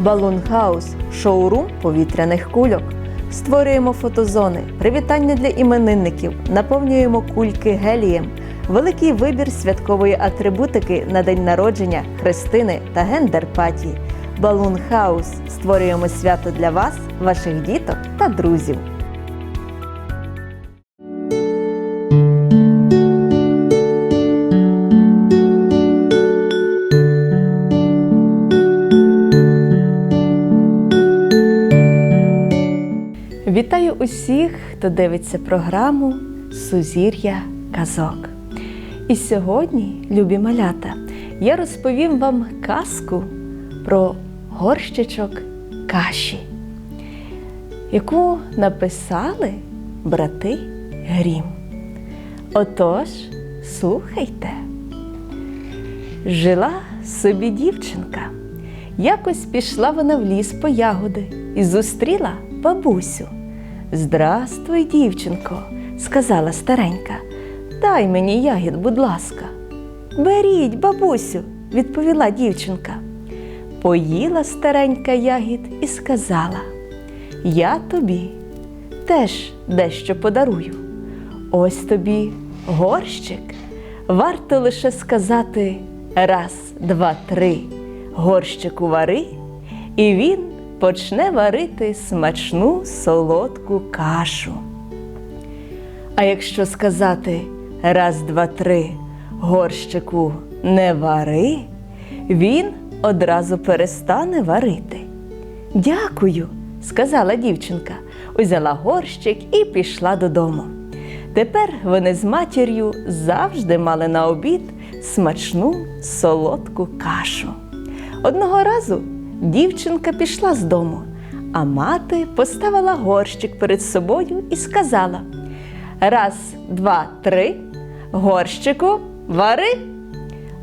Балун Хаус шоурум повітряних кульок. Створюємо фотозони, привітання для іменинників, наповнюємо кульки гелієм, великий вибір святкової атрибутики на день народження, хрестини та гендерпатії. Балун Хаус створюємо свято для вас, ваших діток та друзів. Хто дивиться програму Сузір'я казок. І сьогодні, любі малята, я розповім вам казку про горщичок каші, яку написали брати Грім. Отож, слухайте. Жила собі дівчинка. Якось пішла вона в ліс по ягоди і зустріла бабусю. Здрастуй, дівчинко, сказала старенька. Дай мені ягід, будь ласка. Беріть, бабусю, відповіла дівчинка. Поїла старенька ягід і сказала: Я тобі теж дещо подарую. Ось тобі горщик. Варто лише сказати раз, два, три. Горщику вари, і він почне варити смачну солодку кашу. А якщо сказати раз, два, три, горщику не вари, він одразу перестане варити. Дякую, сказала дівчинка, узяла горщик і пішла додому. Тепер вони з матір'ю завжди мали на обід смачну солодку кашу. Одного разу дівчинка пішла з дому, а мати поставила горщик перед собою і сказала: Раз, два, три, горщику, вари.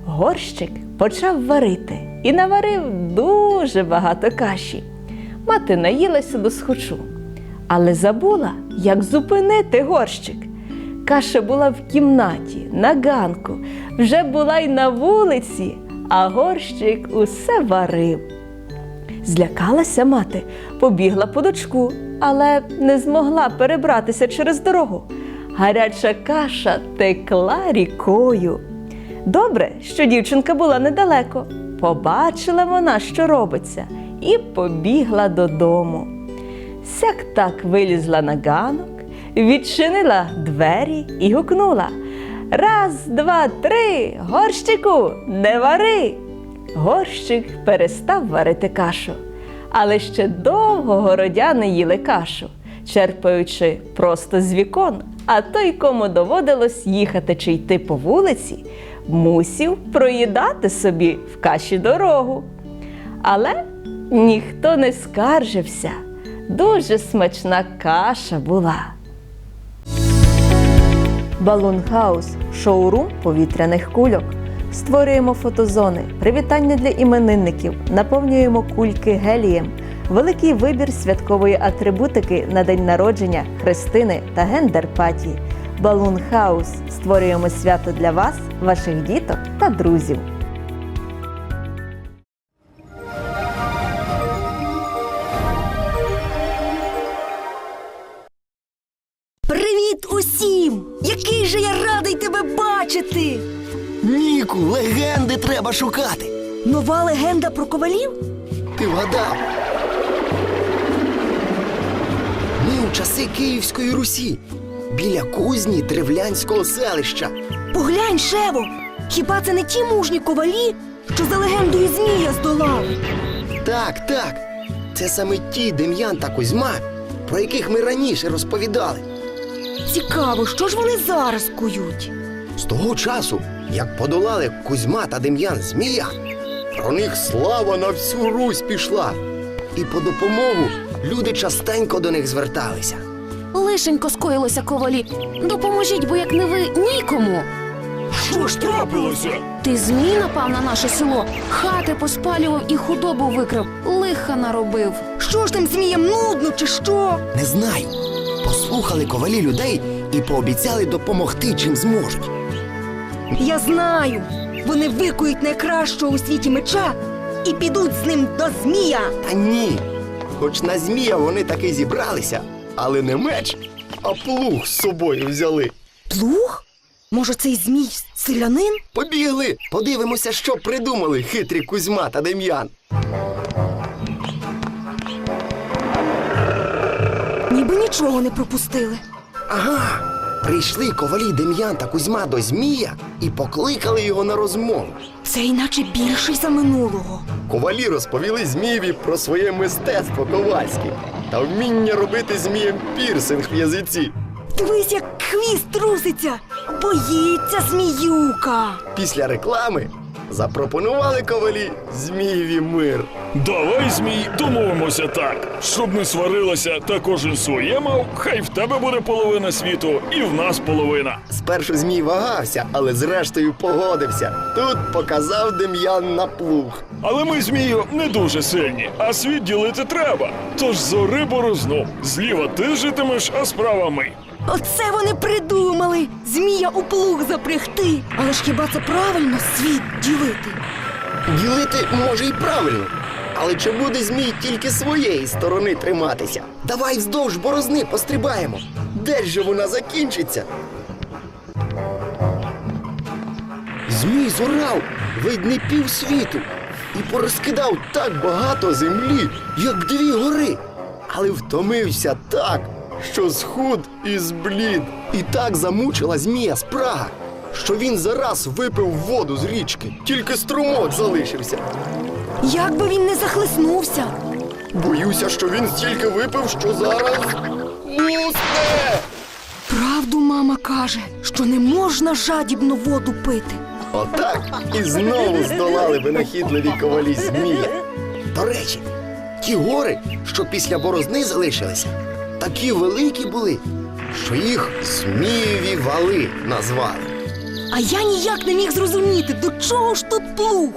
Горщик почав варити і наварив дуже багато каші. Мати наїлася до схочу, але забула, як зупинити горщик. Каша була в кімнаті, на ганку, вже була й на вулиці, а горщик усе варив. Злякалася мати, побігла по дочку, але не змогла перебратися через дорогу. Гаряча каша текла рікою. Добре, що дівчинка була недалеко. Побачила вона, що робиться, і побігла додому. Сяк так вилізла на ганок, відчинила двері і гукнула Раз, два, три, горщику, не вари. Горщик перестав варити кашу, але ще довго городяни їли кашу, черпаючи просто з вікон, а той, кому доводилось їхати чи йти по вулиці, мусів проїдати собі в каші дорогу. Але ніхто не скаржився. Дуже смачна каша була. Балун Хаус шоурум повітряних кульок. Створюємо фотозони, привітання для іменинників, наповнюємо кульки гелієм, великий вибір святкової атрибутики на день народження, хрестини та гендер-паті. Балун Хаус створюємо свято для вас, ваших діток та друзів. Привіт усім! Який же я радий тебе бачити! Ніку, легенди треба шукати. Нова легенда про ковалів? Ти вгадав. Ми у часи Київської Русі біля кузні древлянського селища. Поглянь, Шево! Хіба це не ті мужні ковалі, що за легендою Змія здолав? Так, так. Це саме ті Дем'ян та Кузьма, про яких ми раніше розповідали. Цікаво, що ж вони зараз кують? З того часу, як подолали Кузьма та Дем'ян Змія, про них слава на всю Русь пішла. І по допомогу люди частенько до них зверталися. Лишенько скоїлося ковалі. Допоможіть, бо як не ви нікому. Що ж трапилося? Ти змій напав на наше село, хати поспалював і худобу викрив, лиха наробив. Що ж тим зміям нудно, чи що? Не знаю. Послухали ковалі людей і пообіцяли допомогти, чим зможуть. Я знаю. Вони викують найкращого у світі меча і підуть з ним до змія. Та ні. Хоч на змія вони таки зібралися, але не меч, а плуг з собою взяли. Плуг? Може, цей змій селянин? Побігли, подивимося, що придумали хитрі Кузьма та Дем'ян. Ніби нічого не пропустили. Ага. Прийшли ковалі Дем'ян та Кузьма до Змія і покликали його на розмову. Це іначе більший за минулого. Ковалі розповіли Змієві про своє мистецтво ковальське та вміння робити змієм пірсинг в язиці. Дивись, як хвіст труситься. Боїться зміюка. Після реклами запропонували ковалі Змієві мир. Давай, змій, домовимося так. Щоб не сварилося та кожен своє мав, хай в тебе буде половина світу, і в нас половина. Спершу Змій вагався, але зрештою погодився. Тут показав Дем'ян на плуг. Але ми, змію, не дуже сильні, а світ ділити треба. Тож зори борозну. Зліва ти житимеш, а справа ми. Оце вони придумали. Змія у плуг запрягти. Але ж хіба це правильно світ ділити? Ділити може і правильно. Але чи буде Змій тільки своєї сторони триматися? Давай вздовж борозни пострибаємо. Де ж вона закінчиться? Змій зорав, видний півсвіту, і порозкидав так багато землі, як дві гори. Але втомився так, що схуд і зблід. І так замучила змія спрага, що він зараз випив воду з річки, тільки струмок залишився. Як би він не захлиснувся. Боюся, що він стільки випив, що зараз усне. Правду мама каже, що не можна жадібно воду пити. Отак і знову здолали винахідливі ковалі змія. До речі, ті гори, що після борозни залишилися, такі великі були, що їх Змієві вали назвали. А я ніяк не міг зрозуміти, до чого ж тут плуг.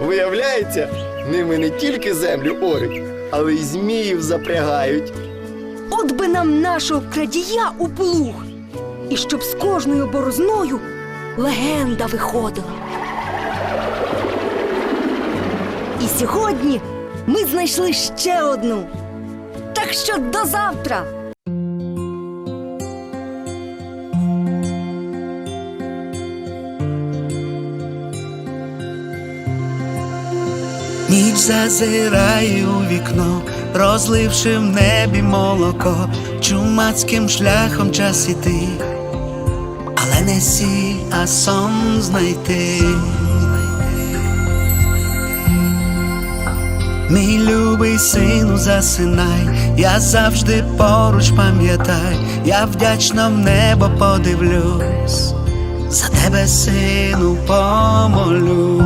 Виявляється, ними не тільки землю орють, але й зміїв запрягають. От би нам нашого крадія у плуг. І щоб з кожною борозною легенда виходила. І сьогодні ми знайшли ще одну. Так що до завтра! Ніч зазирає у вікно, розливши в небі молоко, чумацьким шляхом час іти, але не сі, а сон знайти. Мій любий сину, засинай, я завжди поруч пам'ятай, я вдячно в небо подивлюсь, за тебе, сину, помолюсь.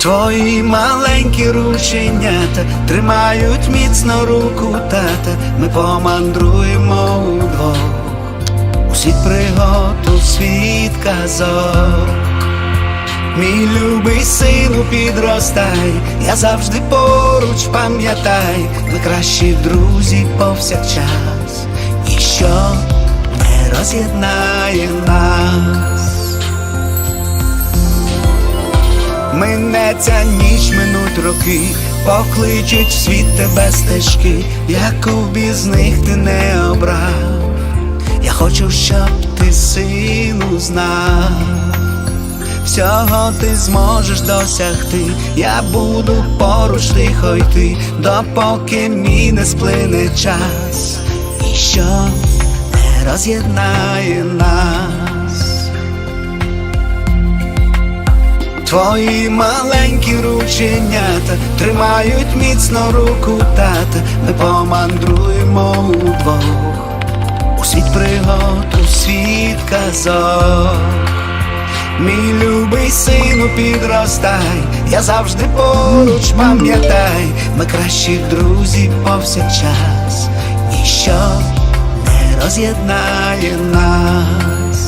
Твої маленькі рученята тримають міцно руку тата. Ми помандруємо удвох у світ пригод, у світ казок. Мій любий сину, підростай, я завжди поруч пам'ятай, ми кращі друзі повсякчас, ніщо не роз'єднає нас. Минеться ніч, минуть роки, покличуть в світ тебе стежки, яку без них ти не обрав. Я хочу, щоб ти сину знав. Всього ти зможеш досягти, я буду поруч тихо йти, допоки мій не сплине час, і що не роз'єднає нас. Твої маленькі рученята тримають міцно руку тата. Ми помандруємо удвох у світ пригод, у світ казок. Мій любий сину, підростай, я завжди поруч пам'ятай, ми кращі друзі повсякчас, ніщо не роз'єднає нас.